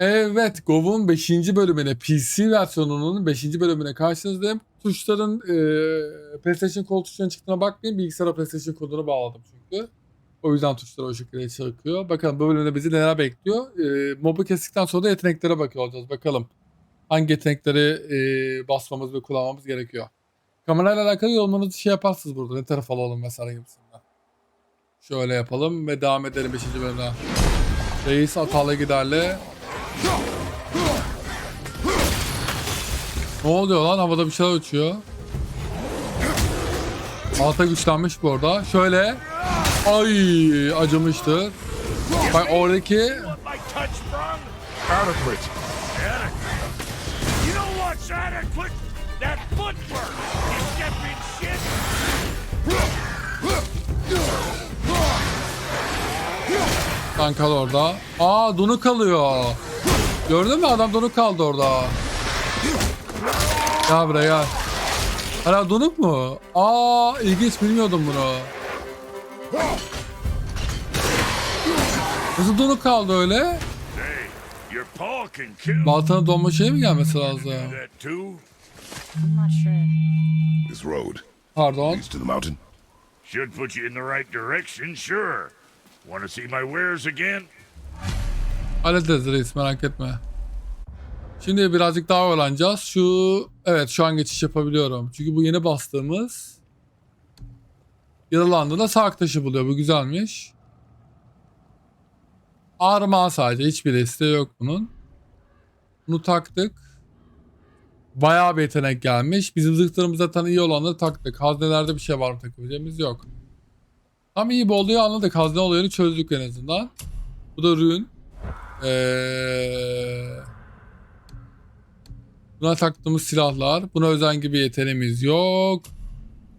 Evet, Gov'un 5. bölümüne, PC versiyonunun 5. bölümüne karşınızdayım. Tuşların e, PlayStation kol tuşlarına çıktığına bakmayın. Bilgisayara PlayStation kodunu bağladım çünkü. O yüzden tuşlar o şekilde çıkıyor. Bakalım bu bölümde bizi neler bekliyor. E, mobu kestikten sonra da yeteneklere bakıyor olacağız. Bakalım hangi yetenekleri e, basmamız ve kullanmamız gerekiyor. Kamerayla alakalı yorumlarınızı şey yaparsınız burada. Ne tarafa alalım vesaire gibisinden. Şöyle yapalım ve devam edelim 5. bölümde. Reis hatalı giderle Ne oluyor lan? Havada bir şeyler uçuyor. Alta güçlenmiş bu arada. Şöyle. Ay acımıştır. Bak oradaki want my touch sprung? Adequate. Adequate. You know what's adequate? That footwork. You stepping shit. Lan kal orada. Aa donuk kalıyor. Gördün mü adam donuk kaldı orada. Gel buraya gel. Hala donuk mu? Aa ilginç bilmiyordum bunu. Nasıl donuk kaldı öyle? Baltanın donma şeyi mi gelmesi lazım? This road Pardon. leads to the mountain. Should put you in the right direction, sure. Want to see my wares again? Hallederiz reis merak etme. Şimdi birazcık daha öğreneceğiz. Şu evet şu an geçiş yapabiliyorum. Çünkü bu yeni bastığımız yaralandığında sağ taşı buluyor. Bu güzelmiş. Armağan sadece. Hiçbir isteği yok bunun. Bunu taktık. Bayağı bir yetenek gelmiş. Bizim zırhlarımız zaten iyi olanları taktık. Haznelerde bir şey var mı takabileceğimiz yok. Tam iyi bir oluyor anladık. Hazne olayını çözdük en azından. Bu da rün. Ee, buna taktığımız silahlar. Buna özen gibi yeteneğimiz yok.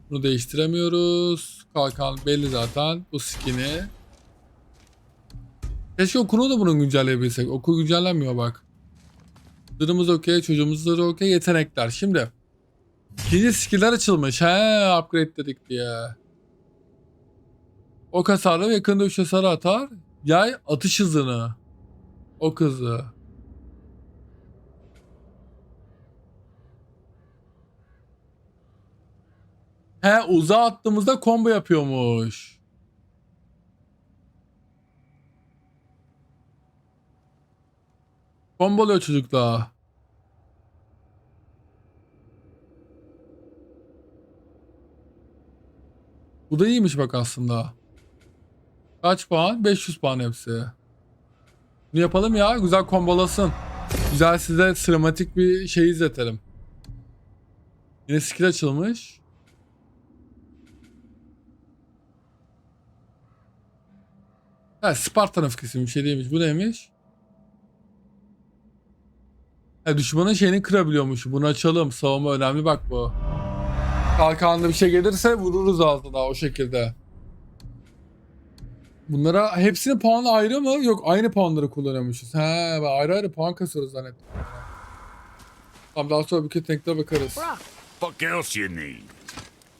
Bunu değiştiremiyoruz. Kalkan belli zaten. Bu skin'i. Keşke okunu da bunun güncelleyebilsek. Oku güncellenmiyor bak. Zırhımız okey. Çocuğumuz zırhı okey. Yetenekler. Şimdi. İkinci skill'ler açılmış. He upgrade dedik diye. Ok hasarı ve yakın dövüş hasarı atar. Yay atış hızını. O kızı. He uzağa attığımızda combo yapıyormuş. Komboluyor çocuklar. Bu da iyiymiş bak aslında. Kaç puan? 500 puan hepsi. Bunu yapalım ya. Güzel kombolasın. Güzel size sinematik bir şey izletelim. Yine skill açılmış. Ha Spartan öfkesi bir şey değilmiş. Bu neymiş? Ha düşmanın şeyini kırabiliyormuş. Bunu açalım. Savunma önemli bak bu. Kalkanlı bir şey gelirse vururuz ağzına o şekilde. Bunlara hepsinin puanı ayrı mı? Yok aynı puanları kullanıyormuşuz. He ben ayrı ayrı puan kasıyoruz zannettim. Tamam daha sonra bir yeteneklere bakarız. Fuck else you need?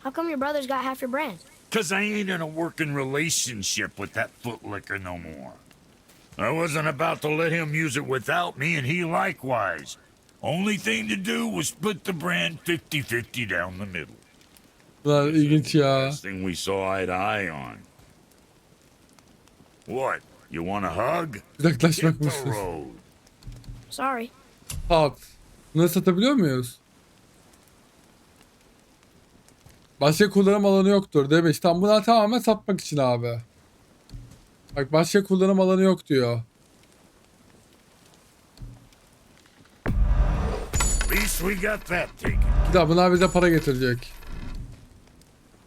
how come your brother's got half your brand? Cause I ain't in a working relationship with that footlicker no more. I wasn't about to let him use it without me, and he likewise. Only thing to do was split the brand 50-50 down the middle. Bunlar ilginç ya. Last thing we saw eye to eye on. What? You want a hug? Uzaklaşmak road. Sorry. Sat. Bunları satabiliyor muyuz? Başka kullanım alanı yoktur demiş. Tam bunlar tamamen satmak için abi. Bak başka kullanım alanı yok diyor. We got that taken. Bir daha bunlar bize para getirecek.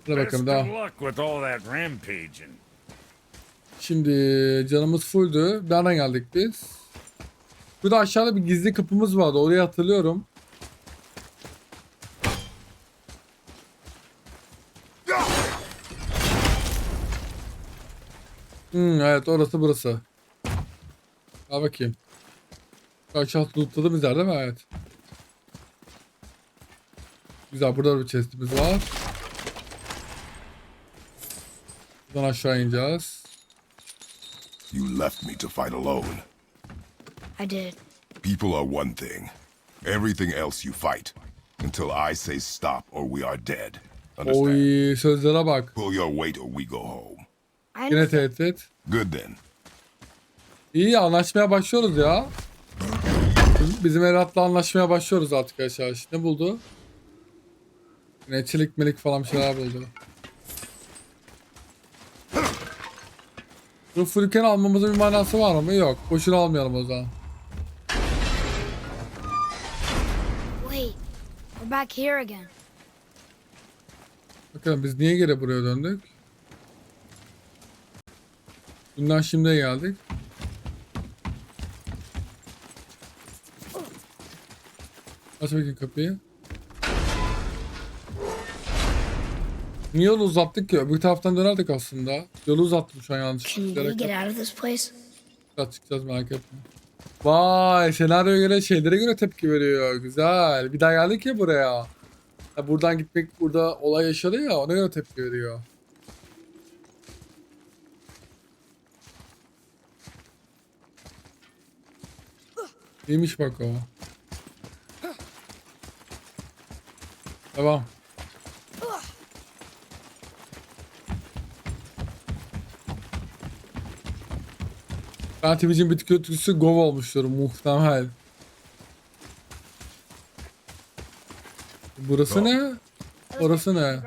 Hadi Best bakalım daha. luck with all that rampaging. Şimdi canımız fulldü. Nereden geldik biz? Burada aşağıda bir gizli kapımız vardı. Orayı hatırlıyorum. Hmm, evet orası burası. Al bakayım. Aşağı lootladığımız yer değil mi? Evet. Güzel burada bir chestimiz var. Buradan aşağı ineceğiz. You left me to fight alone. I did. People are one thing. Everything else you fight. Until I say stop or we are dead. Understand? Oy sözlere bak. Pull your weight or we go home. I Yine understand. tehdit. Good then. İyi anlaşmaya başlıyoruz ya. Biz- Bizim Erat'la anlaşmaya başlıyoruz artık aşağı. Ne buldu? Ne çelik melik falan bir şeyler buldu. Bu fırken almamızın bir manası var mı? Yok. Boşuna almayalım o zaman. Wait, we're back here again. Bakalım biz niye geri buraya döndük? Bundan şimdi geldik. Aç bakayım kapıyı. Niye yolu uzattık ki? Öbür taraftan dönerdik aslında. Yolu uzattım şu an Can yanlışlıkla. we get out of this place? Çıkacağız, çıkacağız merak etme. Vay senaryoya göre şeylere göre tepki veriyor. Güzel. Bir daha geldik ya buraya. Ya buradan gitmek burada olay yaşadı ya ona göre tepki veriyor. İyiymiş bak o. Devam. Ben Twitch'in bir kötüsü Gov olmuştur muhtemel. Burası ne? Orası ne?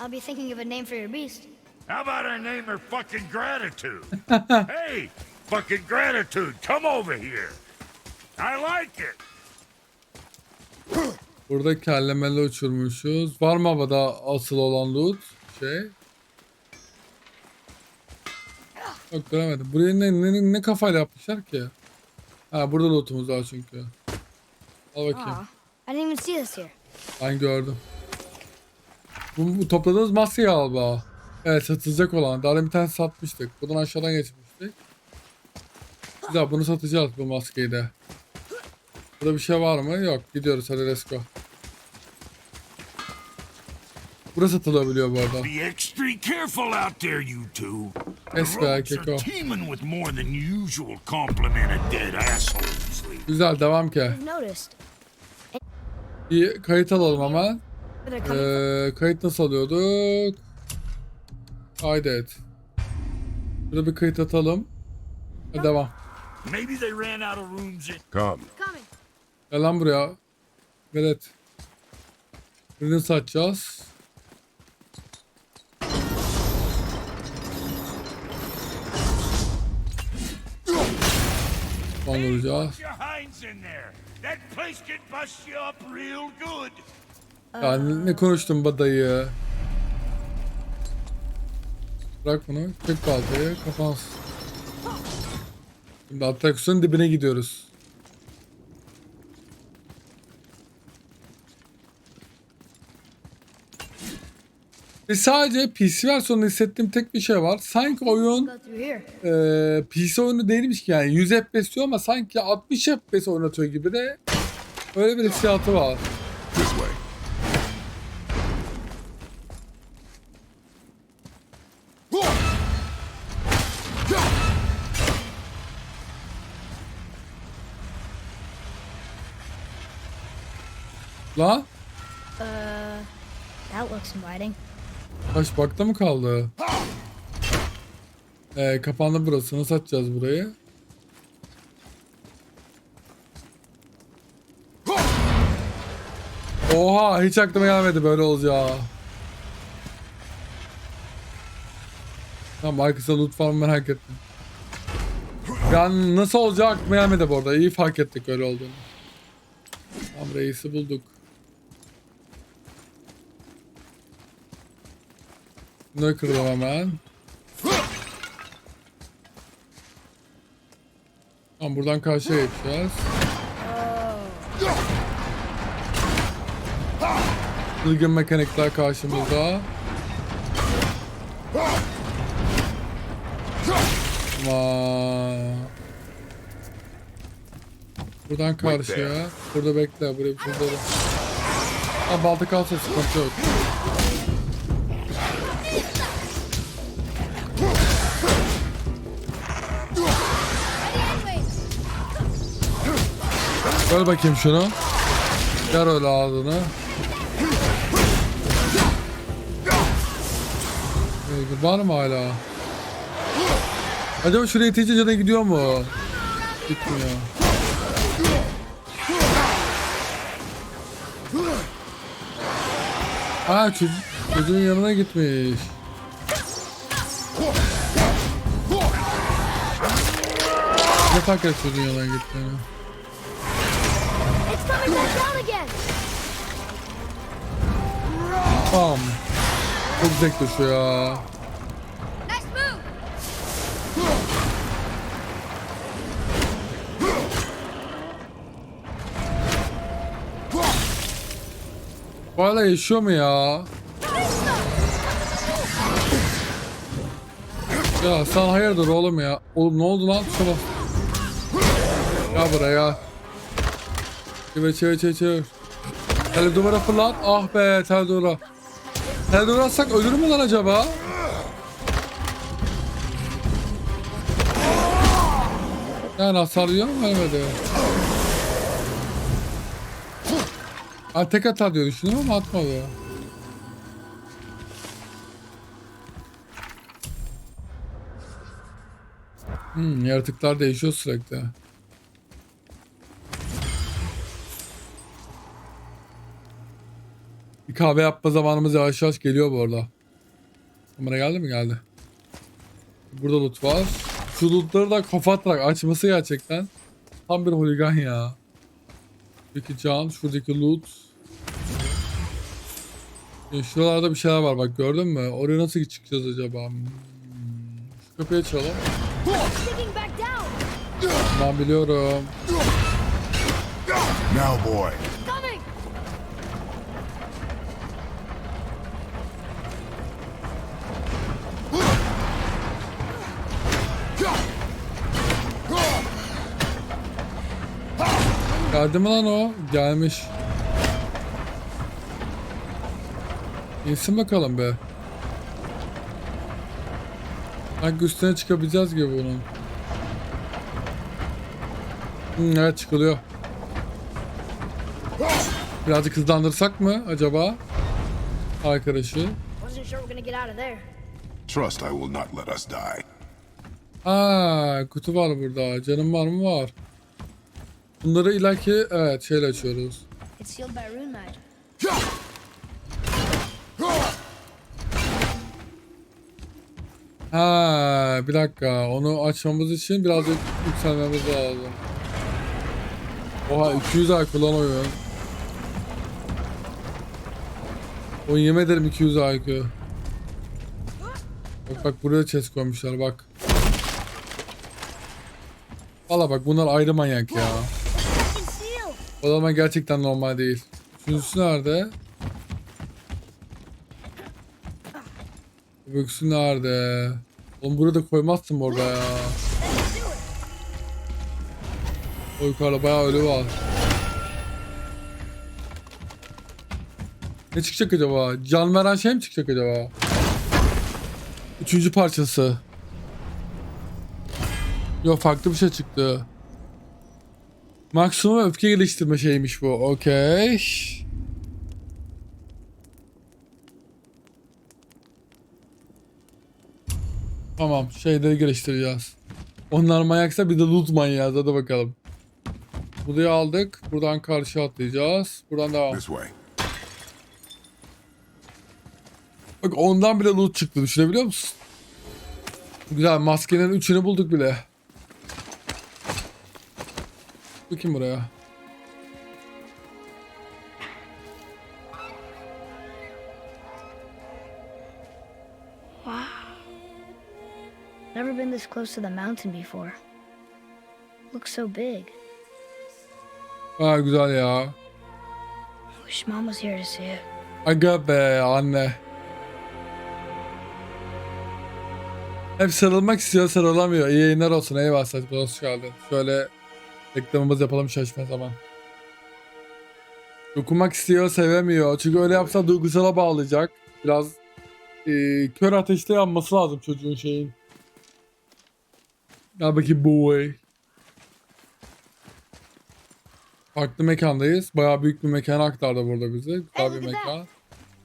I'll be thinking of a name for your beast. How about I name her fucking Gratitude? hey, fucking Gratitude, come over here. I like it. Burada kellemeli uçurmuşuz. Var mı havada asıl olan loot? Şey. Yok göremedim. Buraya ne, ne, ne kafayla yapmışlar ki? Ha burada lootumuz var çünkü. Al bakayım. Aw, I didn't even see this here. Ben gördüm. Bu, bu topladığımız maske galiba. Evet satılacak olan. Daha bir tane satmıştık. Buradan aşağıdan geçmiştik. Güzel bunu satacağız bu maskeyi de. Burada bir şey var mı? Yok. Gidiyoruz hadi let's go. Burası satılabiliyor bu arada. Be extra careful out there, you two. Are off. teeming with more than usual complement of dead assholes. Güzel devam ki. Bir kayıt alalım from. Ee, kayıt nasıl alıyorduk? Kaydet. Burada bir kayıt atalım. Hadi devam. Maybe they ran out of rooms in. Come. Gel lan buraya. Evet. Ürünü satacağız. Real good. Ya ne, konuştun be dayı? Bırak bunu. Çek baltayı. Kapansın. Şimdi atraksiyonun dibine gidiyoruz. Ve sadece PC versiyonunda hissettiğim tek bir şey var. Sanki oyun e, PC oyunu değilmiş ki yani 100 FPS diyor ama sanki 60 FPS oynatıyor gibi de öyle bir hissiyatı var. La Uh, that looks inviting. Taş bakta mı kaldı? Ee, kapandı burası. Nasıl açacağız burayı? Oha hiç aklıma gelmedi böyle olacağı. Tamam arkasında loot var merak ettim. Yani nasıl olacağı aklıma gelmedi bu arada. İyi fark ettik öyle olduğunu. Tamam reisi bulduk. Bunları kıralım hemen. Tamam buradan karşıya geçeceğiz. Ilgın mekanikler karşımızda. Vay. Buradan karşıya. Burada bekle. Buraya bir şey. Ha balta kalsa sıkıntı yok. Ver bakayım şunu. Ver öyle ağzını. Ee, var mı hala? Acaba şuraya itince cana gidiyor mu? Gitmiyor. Ha çocuk, çocuğun yanına gitmiş. Ne fark et çocuğun yanına gittiğini? Coming back down again. Tamam. Çok zevkli şu ya. Bu hala yaşıyor mu ya? Ya sen hayırdır oğlum ya? Oğlum ne oldu lan? Şuna. Ya buraya. Çevir çevir çevir çevir. Tel duvara fırlat. Ah be tel duvara. Tel duvara atsak ölür mü lan acaba? Yani hasar yiyor mu vermedi? Ha tek atar diye düşündüm ama atmadı. Hmm, yaratıklar değişiyor sürekli. Kahve yapma zamanımız yavaş yavaş geliyor bu arada. Kamera geldi mi? Geldi. Burada loot var. Şu lootları da kafa atarak açması gerçekten tam bir holigan ya. Şuradaki can, şuradaki loot. Ya şuralarda bir şeyler var bak gördün mü? Oraya nasıl çıkacağız acaba? Hmm. Şu kapıyı açalım. Ben biliyorum. Now, boy. Geldi mi lan o? Gelmiş. İnsin bakalım be. Sanki üstüne çıkabileceğiz gibi bunun. Hmm, evet çıkılıyor. Birazcık hızlandırsak mı acaba? Arkadaşı. Trust I will not let us die. Aa, kutu var burada. Canım var mı? Var. Bunları ilaki evet şeyle açıyoruz. Ha, bir dakika. Onu açmamız için birazcık yükselmemiz lazım. Oha 200 IQ lan oyun. Oyun yemin ederim 200 IQ. Bak bak buraya chest koymuşlar bak. Valla bak bunlar ayrı manyak ya. O gerçekten normal değil. Üçüncüsü nerede? Öbüksü nerede? Oğlum buraya da koymazsın orada ya. O yukarıda bayağı ölü var. Ne çıkacak acaba? Can veren şey mi çıkacak acaba? Üçüncü parçası. Yok farklı bir şey çıktı. Maksimum öfke geliştirme şeymiş bu. Okey. Tamam şeyleri geliştireceğiz. Onlar manyaksa bir de loot manyağız hadi bakalım. Burayı aldık. Buradan karşı atlayacağız. Buradan devam. Bak ondan bile loot çıktı düşünebiliyor musun? Güzel maskenin üçünü bulduk bile. Bakayım buraya. Never been this close to the mountain before. Looks so big. Aa güzel ya. Wish mom was here to see it. Aga be anne. Hep sarılmak istiyor sarılamıyor. İyi yayınlar olsun. Eyvallah hoş geldin. Şöyle reklamımızı yapalım şaşma zaman. Dokunmak istiyor sevemiyor. Çünkü öyle yapsa duygusala bağlayacak. Biraz e, kör ateşte yanması lazım çocuğun şeyin. Gel bakayım boy. Farklı mekandayız. Bayağı büyük bir mekana aktardı burada bizi. Güzel bir mekan.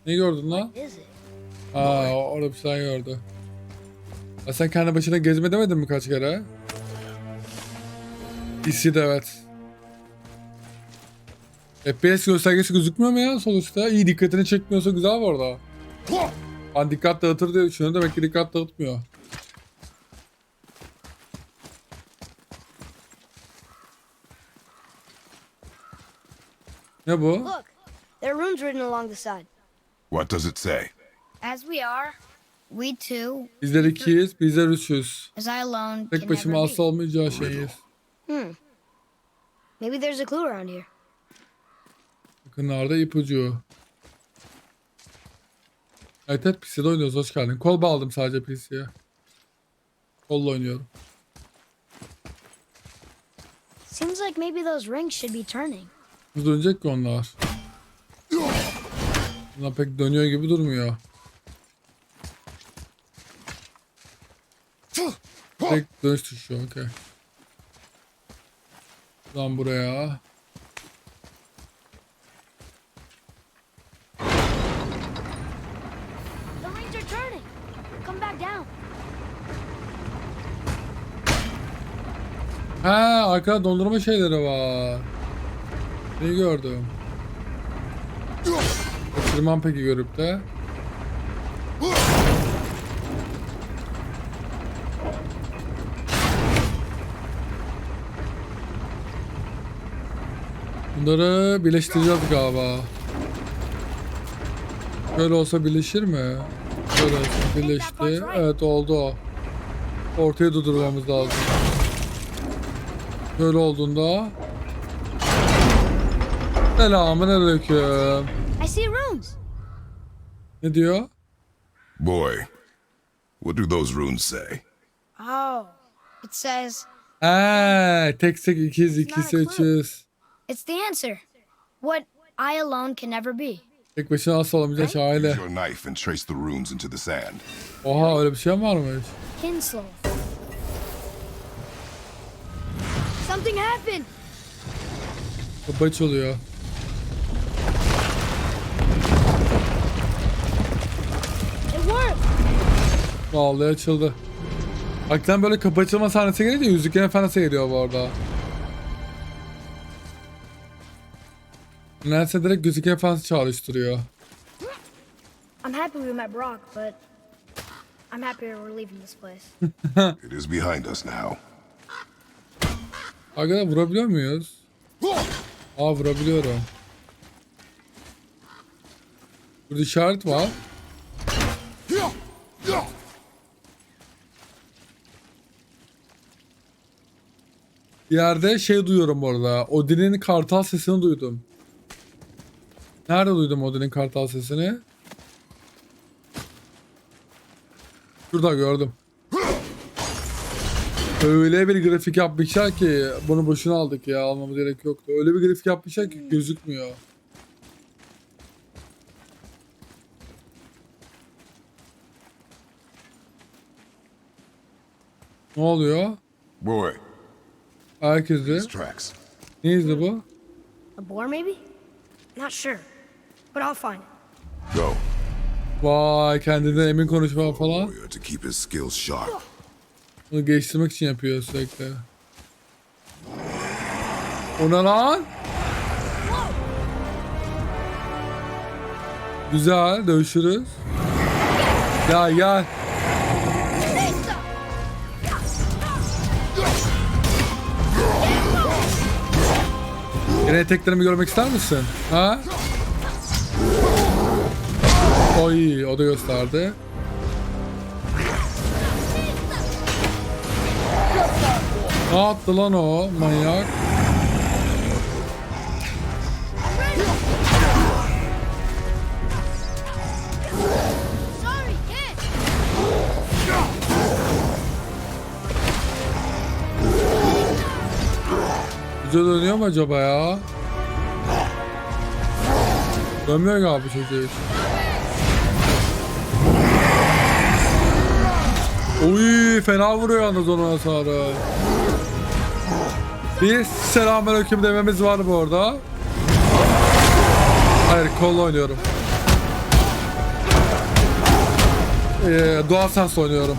Ne gördün lan? Aa orada bir şey gördü. Ya sen kendi başına gezme demedin mi kaç kere? İsi de evet. FPS göstergesi gözükmüyor mu ya sonuçta? İyi dikkatini çekmiyorsa güzel bu arada. Ben dikkat dağıtır diye düşünüyorum demek ki dikkat dağıtmıyor. Ne bu? Look, there are runes written along the side. What does it say? As we are, we two, Bizler ikiyiz, bizler üçüz. as I alone, Tek başıma asla olmayacağı şeyiz. Hmm. Maybe there's a clue around here. Yakınlarda ipucu. Evet hep PC'de oynuyoruz hoş geldin. Kol bağladım sadece PC'ye. Kolla oynuyorum. Seems like maybe those rings should be turning. Hızlı dönecek ki onlar. Bunlar pek dönüyor gibi durmuyor. Tek dönüş tuşu okey. Lan buraya. The rings are turning. Come back down. Ha arkada dondurma şeyleri var. Ne gördüm? Kaçırmam peki görüp de. Bunları birleştireceğiz galiba. Böyle olsa birleşir mi? Böyle olsa birleşti. Evet oldu o. Ortaya durdurmamız lazım. Böyle olduğunda Selamun aleyküm. I see runes. Ne diyor? Boy, what do those runes say? Oh, it says Eee tek tek ikiz iki seçiz. İt's the answer. What I alone can never be. Tek başına asla olamayacak Use aile. your knife and trace the runes into the sand. Oha öyle bir şey mi varmış? Kinslow. Something happened. Kapı açılıyor. It worked. Vallahi açıldı. Aklıma böyle kapı açılma sahnesi gelince Yüzüklerin Efendisi geliyor bu arada. Nedense direkt Yüzüklerin Efendisi çağrıştırıyor. I'm happy we met Brock, but I'm happier we're leaving this place. It is behind us now. Arkadaşlar vurabiliyor muyuz? Aa vurabiliyorum. Burada işaret var. Bir yerde şey duyuyorum bu arada. Odin'in kartal sesini duydum. Nerede duydum Odin'in kartal sesini? Şurada gördüm. Öyle bir grafik yapmışlar ki bunu boşuna aldık ya almamız gerek yoktu. Öyle bir grafik yapmışlar ki gözükmüyor. Ne oluyor? Boy, Herkesi. these tracks. Ne bu? A boar, maybe? Not sure, but I'll find it. Go. Vay kendinden emin konuşma falan. Warrior to keep his skills sharp. Bunu geliştirmek için yapıyor sürekli. O ne lan? Güzel dövüşürüz. Gel gel. Yine eteklerimi görmek ister misin? Ha? Oy o da gösterdi. Ne yaptı lan o manyak? Güzel dönüyor mu acaba ya? Dönmüyor galiba çocuğu Uy fena vuruyor yalnız onun hasarı. Bir selamünaleyküm dememiz var bu arada. Hayır kolla oynuyorum. Ee, Doğal Sens oynuyorum.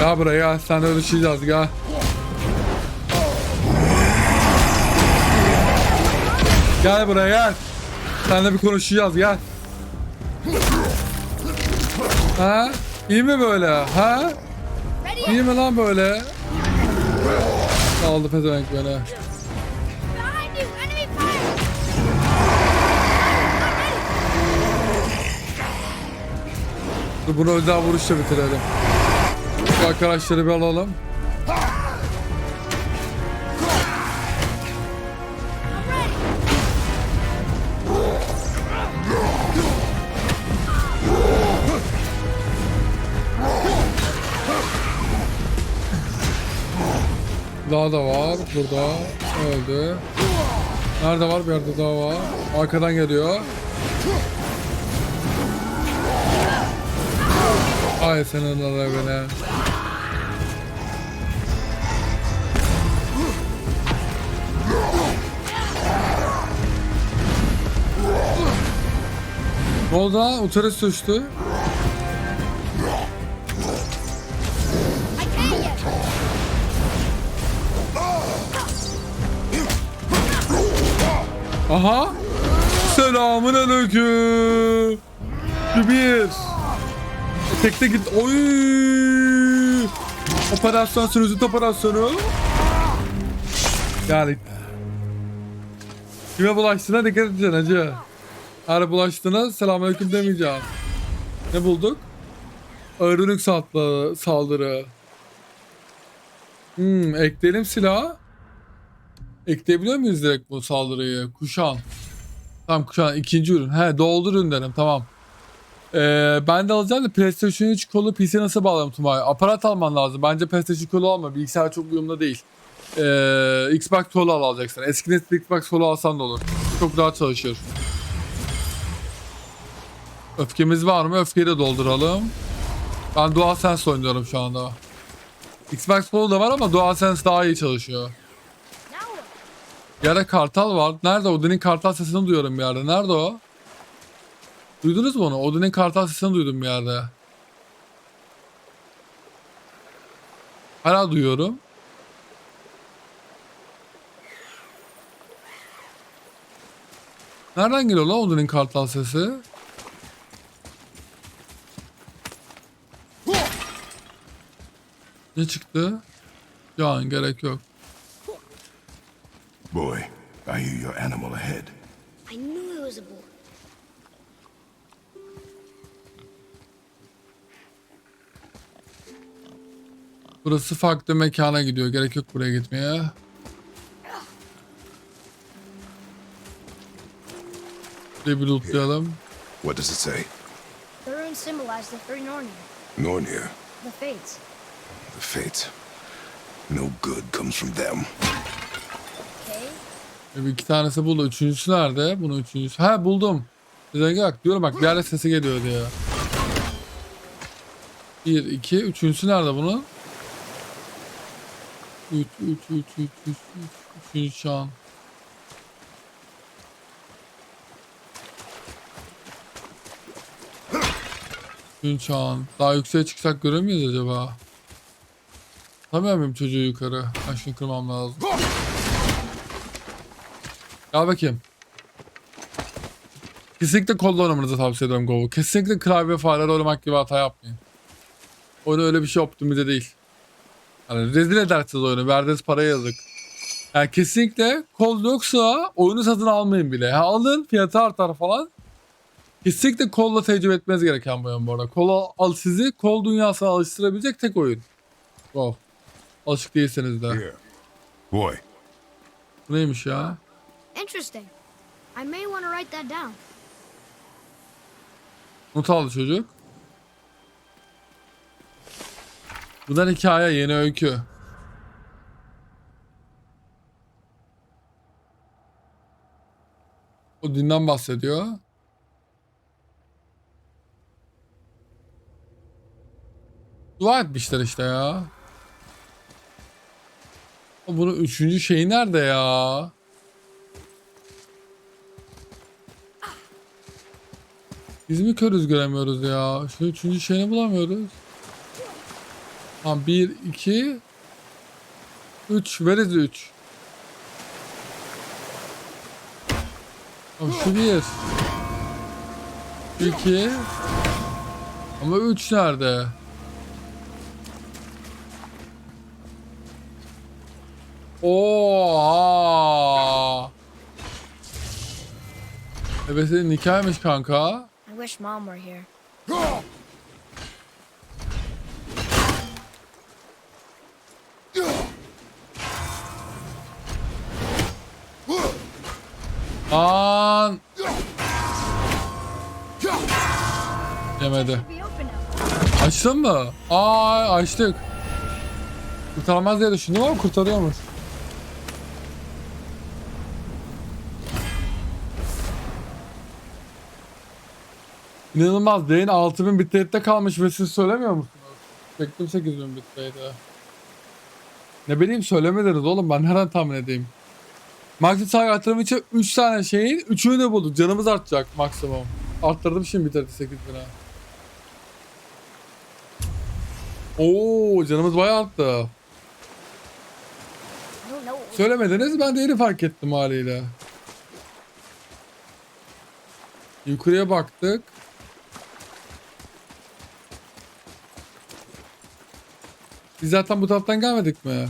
Gel buraya. Sen ölüşeceğiz gel. Gel buraya gel. Seninle bir konuşacağız gel. Ha? İyi mi böyle? Ha? İyi mi lan böyle? Aldı pezevenk beni. Dur bunu özel vuruşla bitirelim. Arkadaşları bir alalım. Daha da var burada. Öldü. Nerede var? Bir yerde daha var. Arkadan geliyor. Ay senin Allah beni. I can't yet. Aha. Selamun aleyküm. Bir. Tekte git. Oy. Operasyon sürücü operasyonu. Yani. Kime bulaştığına dikkat edeceksin hacı. Her bulaştığına selamünaleyküm demeyeceğim. Ne bulduk? Ağırlık saldırı. saldırı. Hmm, ekleyelim silahı. Ekleyebiliyor muyuz direkt bu saldırıyı? Kuşan. Tamam kuşan ikinci ürün. He doldur ürünlerim tamam. Ee, ben de alacağım da PlayStation 3 kolu PC nasıl bağlarım Tumay? Aparat alman lazım. Bence PlayStation kolu alma. Bilgisayar çok uyumlu değil. Ee, Xbox kolu al alacaksın. Eski nesil Xbox kolu alsan da olur. Çok daha çalışır. Öfkemiz var mı? Öfkeyi de dolduralım. Ben DualSense oynuyorum şu anda. Xbox kolu da var ama DualSense daha iyi çalışıyor. Yerde kartal var. Nerede? Odin'in kartal sesini duyuyorum bir yerde. Nerede o? Duydunuz mu onu? Odin'in kartal sesini duydum bir yerde. Hala duyuyorum. Nereden geliyor lan Odin'in kartal sesi? Ne çıktı? Can gerek yok. Boy, I hear your animal ahead. I knew it was a boar. Burası farklı mekana gidiyor. Gerek yok buraya gitmeye. Bir lootlayalım. What does it say? The runes symbolize the three Nornir, Nornir, the Fates. The fates. No good comes from them. Okay. E, bir iki tanesi buldu. Üçüncüsü nerede? Bunu üçüncüsü. Ha buldum. Güzel bak. Diyorum bak bir yerde sesi geliyor diye. Bir, iki. Üçüncüsü nerede bunun? Üç, üç, üç, üç, üç, üç. Üçüncü şu an. Şu an. Daha yükseğe çıksak müyüz acaba? Tamam mıyım çocuğu yukarı? Ben şunu kırmam lazım. Gel bakayım. Kesinlikle kolla oynamanızı tavsiye ediyorum Go'u. Kesinlikle klavye fareyle oynamak gibi hata yapmayın. Oyunu öyle bir şey optimize değil. Hani rezil edersiniz oyunu. Verdiğiniz paraya yazık. Yani kesinlikle kol yoksa oyunu satın almayın bile. Ha, alın fiyatı artar falan. Kesinlikle kolla tecrübe etmeniz gereken bir oyun bu arada. Kol al sizi kol dünyasına alıştırabilecek tek oyun. Go. Alışık değilseniz de. Here. Boy, Bu neymiş ya? Interesting. I may want to write that down. Not aldı çocuk. Bundan hikaye yeni öykü. O dinden bahsediyor. Dua etmişler işte ya. Bunun üçüncü şeyi nerede ya? Biz mi körüz göremiyoruz ya? Şu üçüncü şeyini bulamıyoruz. Tamam bir, iki, üç. Veririz üç. Tamam şu bir. İki. Ama üç nerede? Oha! Evet senin nikahmış kanka. I wish mom were here. Lan! Yemedi. Açtın mı? Aa açtık. Kurtarmaz diye düşündüm ama kurtarıyormuş. İnanılmaz. Değin 6000 bitrate'de kalmış ve siz söylemiyor musunuz? Bekledim 8000 bitrate'de. Ne bileyim söylemediniz oğlum ben nereden tahmin edeyim. Maxi sağ yatırım için 3 tane şeyin 3'ünü de bulduk. Canımız artacak maksimum. Arttırdım şimdi bitrate 8000'e. Oo canımız bayağı arttı. Söylemediniz ben de fark ettim haliyle. Yukarıya baktık. Biz zaten bu taraftan gelmedik mi?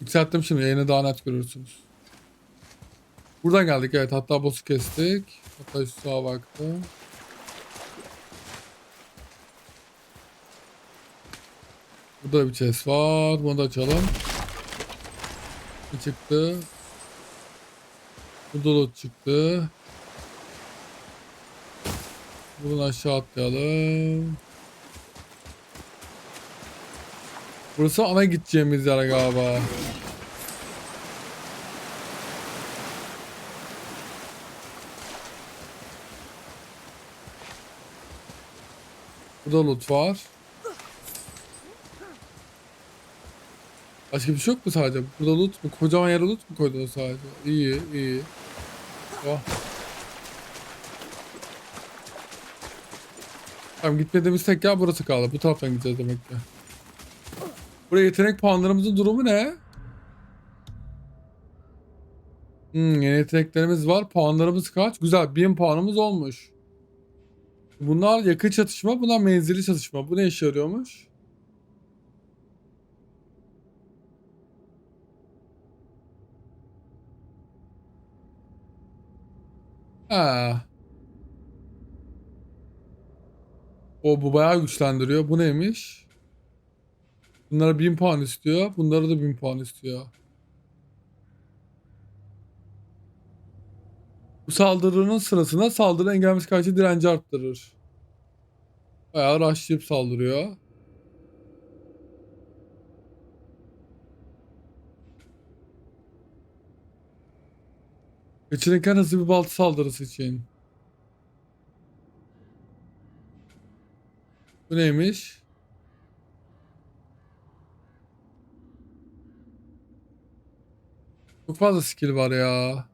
Yükselttim şimdi yayını daha net görürsünüz. Buradan geldik evet hatta boss'u kestik. Hatta şu sağa baktım. Burada bir chest var. Bunu da açalım. Ne çıktı? Burada loot çıktı. Bunu aşağı atlayalım. Burası ana gideceğimiz yer galiba. Burada loot var. Başka bir şey yok mu sadece? Burada loot mu? Kocaman yere loot mu koydunuz sadece? İyi, iyi. Oh. Tamam gitmediğimiz tek yer burası kaldı. Bu taraftan gideceğiz demek ki. Buraya yetenek puanlarımızın durumu ne? Hmm, yeni yeteneklerimiz var. Puanlarımız kaç? Güzel. 1000 puanımız olmuş. Bunlar yakın çatışma. Bunlar menzili çatışma. Bu ne işe yarıyormuş? Ha. O bu bayağı güçlendiriyor. Bu neymiş? Bunlara 1000 puan istiyor. Bunlara da 1000 puan istiyor. Bu saldırının sırasında saldırı engellemesi karşı direnci arttırır. Bayağı rushlayıp saldırıyor. Geçirirken hızlı bir balta saldırısı için. Bu neymiş? Çok fazla skill var ya.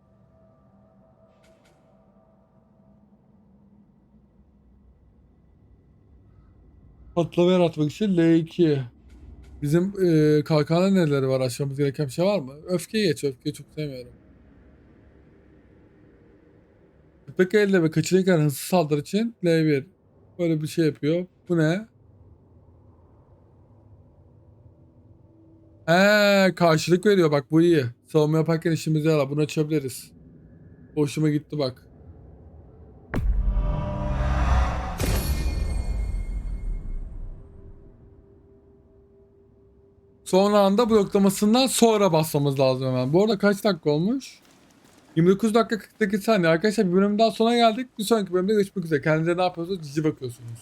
Patlama yaratmak için L2. Bizim e, kalkana neleri var? Aşmamız gereken bir şey var mı? Öfkeyi geç. Öfkeyi çok sevmiyorum. Köpek elde ve kaçırırken hızlı saldırı için L1. Böyle bir şey yapıyor. Bu ne? He, karşılık veriyor bak bu iyi. Savunma yaparken işimize yarar. Bunu açabiliriz. Hoşuma gitti bak. Son anda bloklamasından sonra basmamız lazım hemen. Bu arada kaç dakika olmuş? 29 dakika 48 saniye. Arkadaşlar bir bölüm daha sona geldik. Bir sonraki bölümde görüşmek üzere. Kendinize ne yapıyorsunuz? Cici bakıyorsunuz.